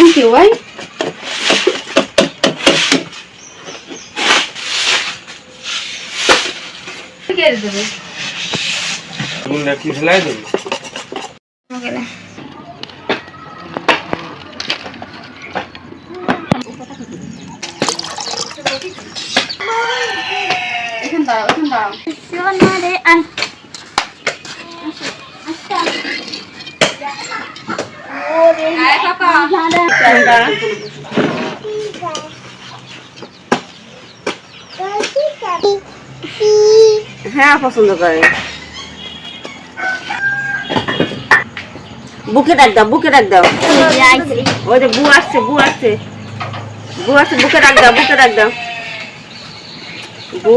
Thank you ভাই এখন দাও এখন আন আচ্ছা হ্যাঁ পছন্দ করে। বুকে ডাক দাও, বুকে ডাক দাও। ওই যে বু আসছে বু আসছে। বু আসছে, বুকে ডাক দাও, বুকে ডাক দাও। বু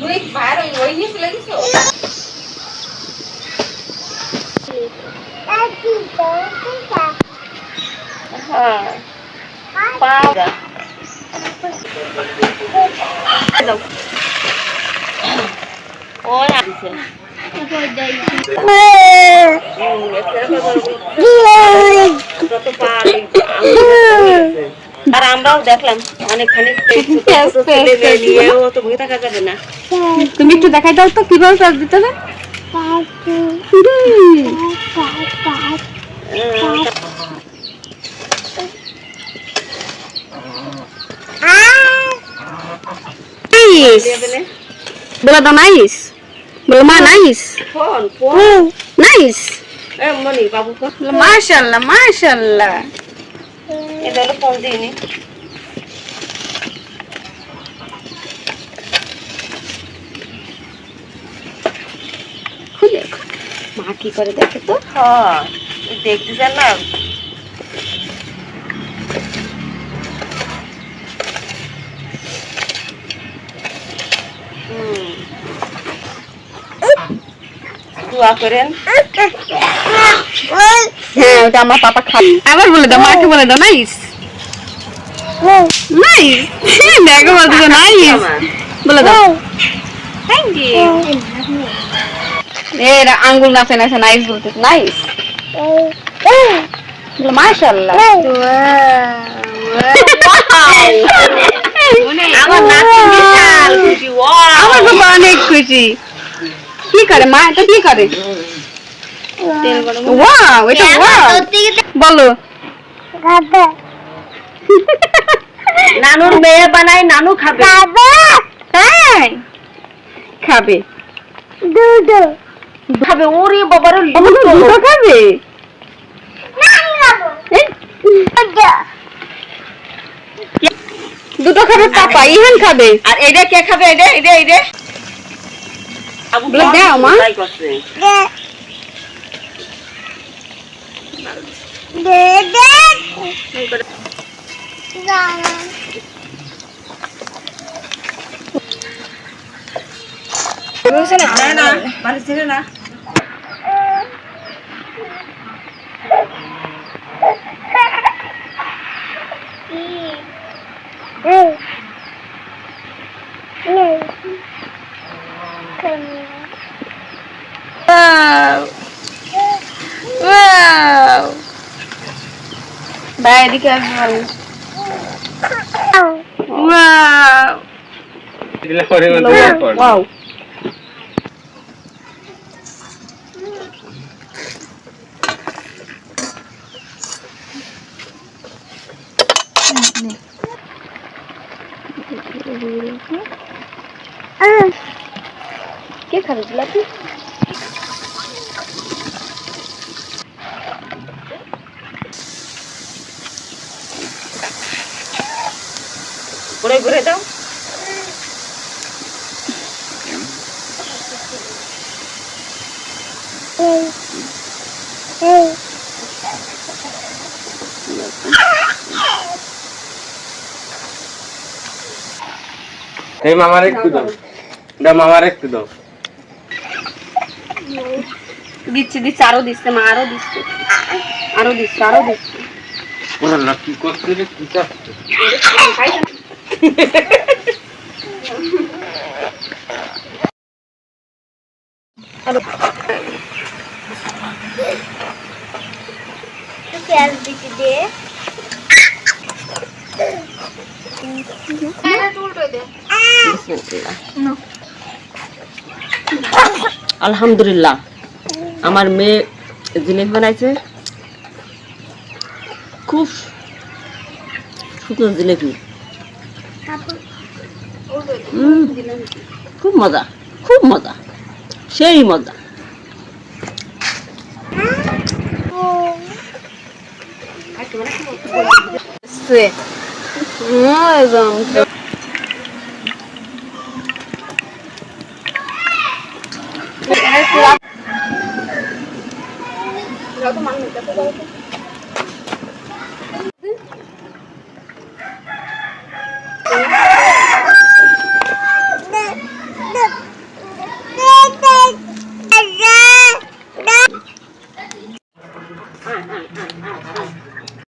তুই বাইরে ওই নিয়ে চলে আর আমরাও দেখলাম অনেকখানি যাবে না তুমি একটু দেখাই দাও তো, কীভাবে কাজ দিতে হবে? নাইস বলে দাও নাইস বলে মা নাইস ফোন ফোন নাইস এ মনি বাবু ফোন খুলে মা কি করে দেখে তো? হ্যাঁ দোয়া করেন। হ্যাঁ ওটা আমার পাপা খাবে। আবার বলে দাও মাকে বলে দাও নাইস। নাইস। দেখো বলতে নাইস। আমার। বলে দাও। থ্যাংক ইউ এরা আঙ্গুল নাচে নাচে নাইস বলতে নাইস আমার বাবা অনেক খুশি। কি করে মা এটা কি করে? ওয়াও এটা ওয়াও। বলো। নানুর মেয়ে বানাই নানু খাবে। তাই? খাবে। খাবে ওরে বাবার দুটো খাবে। দুটো খাবে পাপা ইহান খাবে। আর এটা কে খাবে? এটা এটা এটা দাও, মা। না না বাড়ি ছেড়ে না। ভাই এদিকে আসবে ওয়াও বলতে পারব। ওয়াও কে খাবে ঘুরে ঘুরে দাও। এই মামার একটু দাও। এটা মামার একটু দাও। দিচ্ছি দিচ্ছি আরও দিচ্ছে মা আরও দিচ্ছে। আরও দিচ্ছে আরও দিচ্ছে। ওরা কি করছে রে কি চাচ্ছে? আলহামদুলিল্লাহ। আমার মেয়ে জিনিস বানাইছে। খুব সুন্দর জিলেপি খুব মজা খুব মজা সেই মজা Kalau tuh?